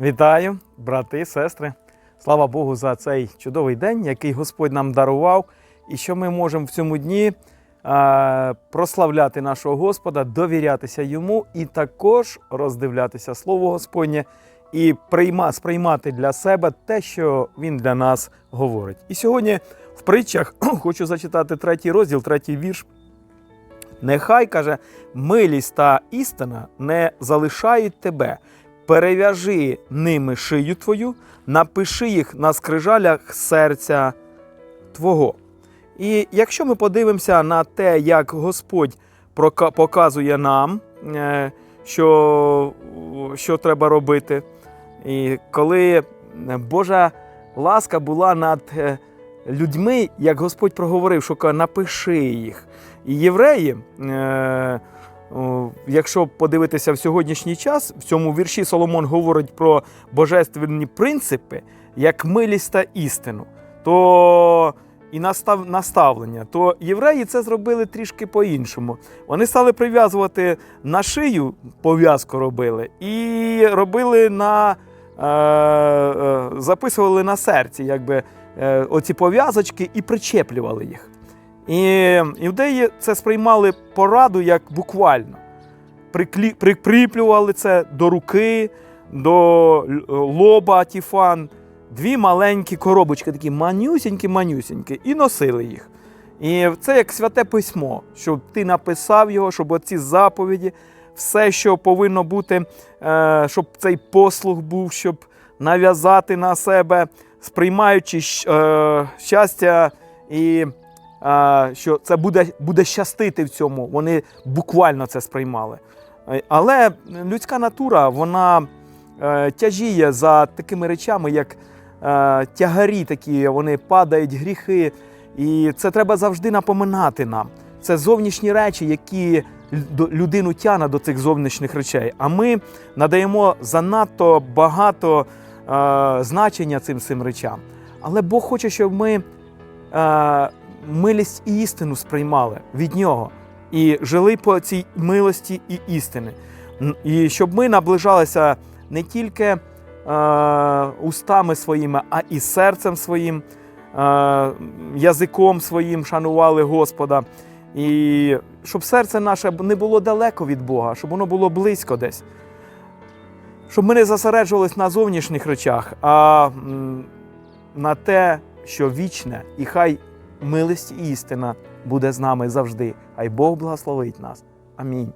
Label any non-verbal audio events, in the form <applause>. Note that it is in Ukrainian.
Вітаю, брати сестри. Слава Богу, за цей чудовий день, який Господь нам дарував, і що ми можемо в цьому дні прославляти нашого Господа, довірятися йому і також роздивлятися Слово Господнє і прийма, сприймати для себе те, що Він для нас говорить. І сьогодні в притчах <clears throat> хочу зачитати третій розділ, третій вірш. Нехай каже, милість та істина не залишають тебе. Перев'яжи ними шию твою, напиши їх на скрижалях серця Твого. І якщо ми подивимося на те, як Господь показує нам, е, що, що треба робити, і коли Божа ласка була над е, людьми, як Господь проговорив, що напиши їх. І євреї, е, якщо подивитися в сьогоднішній час, в цьому вірші Соломон говорить про божественні принципи, як милість та істину, то і настав, наставлення, то євреї це зробили трішки по-іншому. Вони стали прив'язувати на шию, пов'язку робили, і робили на е, е, записували на серці, якби е, оці пов'язочки і причеплювали їх. І іудеї це сприймали пораду як буквально. Приклі, прикріплювали це до руки, до лоба тіфан, дві маленькі коробочки, такі манюсінькі-манюсінькі, і носили їх. І це як святе письмо, щоб ти написав його, щоб оці заповіді, все, що повинно бути, е, щоб цей послуг був, щоб нав'язати на себе, сприймаючи е, щастя і е, що це буде, буде щастити в цьому. Вони буквально це сприймали. Е, Але людська натура, вона е, тяжіє за такими речами, як е, тягарі такі, вони падають, гріхи. І це треба завжди напоминати нам. Це зовнішні речі, які людину тягне до цих зовнішніх речей. А ми надаємо занадто багато е, значення цим цим речам. Але Бог хоче, щоб ми е, милість і істину сприймали від нього і жили по цій милості і істини. І щоб ми наближалися не тільки е, устами своїми, а і серцем своїм, е, язиком своїм шанували Господа. І щоб серце наше не було далеко від Бога, щоб воно було близько десь. Щоб ми не зосереджувались на зовнішніх речах, а на те, що вічне, і хай милість і істина буде з нами завжди. Хай Бог благословить нас. Амінь.